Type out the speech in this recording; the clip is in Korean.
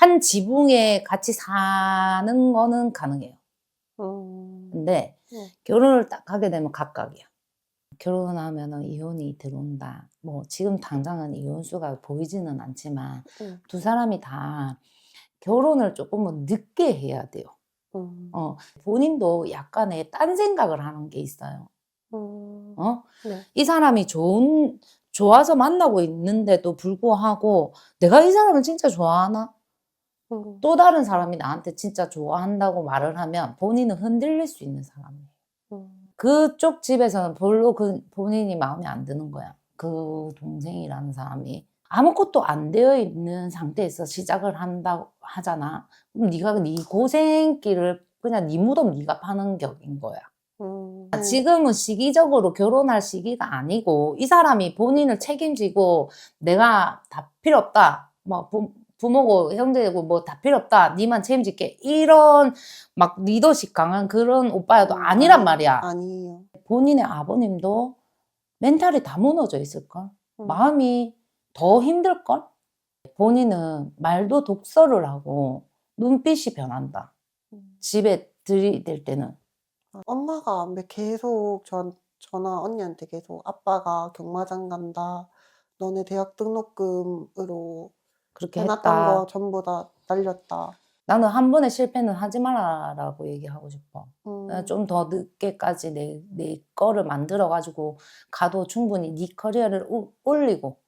한 지붕에 같이 사는 거는 가능해요. 음. 근데 네. 결혼을 딱 하게 되면 각각이야. 결혼하면은 이혼이 들어온다. 뭐 지금 당장은 이혼수가 보이지는 않지만 음. 두 사람이 다 결혼을 조금은 늦게 해야 돼요. 음. 어, 본인도 약간의 딴 생각을 하는 게 있어요. 음. 어? 네. 이 사람이 좋은, 좋아서 만나고 있는데도 불구하고 내가 이 사람을 진짜 좋아하나? 음. 또 다른 사람이 나한테 진짜 좋아한다고 말을 하면 본인은 흔들릴 수 있는 사람이에요. 음. 그쪽 집에서는 별로 그 본인이 마음에 안 드는 거야. 그 동생이라는 사람이. 아무것도 안 되어 있는 상태에서 시작을 한다고 하잖아. 그럼 네가 네 고생길을 그냥 네 무덤 네가 파는 격인 거야. 음. 아, 지금은 시기적으로 결혼할 시기가 아니고 이 사람이 본인을 책임지고 내가 다 필요 없다. 뭐 부, 부모고 형제고 뭐 다 필요 없다. 니만 책임질게. 이런 막 리더십 강한 그런 오빠야도 음, 아니란 아니- 말이야. 아니에요. 본인의 아버님도 멘탈이 다 무너져 있을걸? 음. 마음이 더 힘들걸? 본인은 말도 독서를 하고 눈빛이 변한다. 음. 집에 들이댈 때는. 엄마가 매- 계속 전, 전화 언니한테 계속 아빠가 경마장 간다. 너네 대학 등록금으로 그렇게 해놨던 했다. 거 전부 다 날렸다. 나는 한 번의 실패는 하지 말아라고 얘기하고 싶어. 음. 좀 더 늦게까지 내, 내 거를 만들어가지고 가도 충분히 네 커리어를 오- 올리고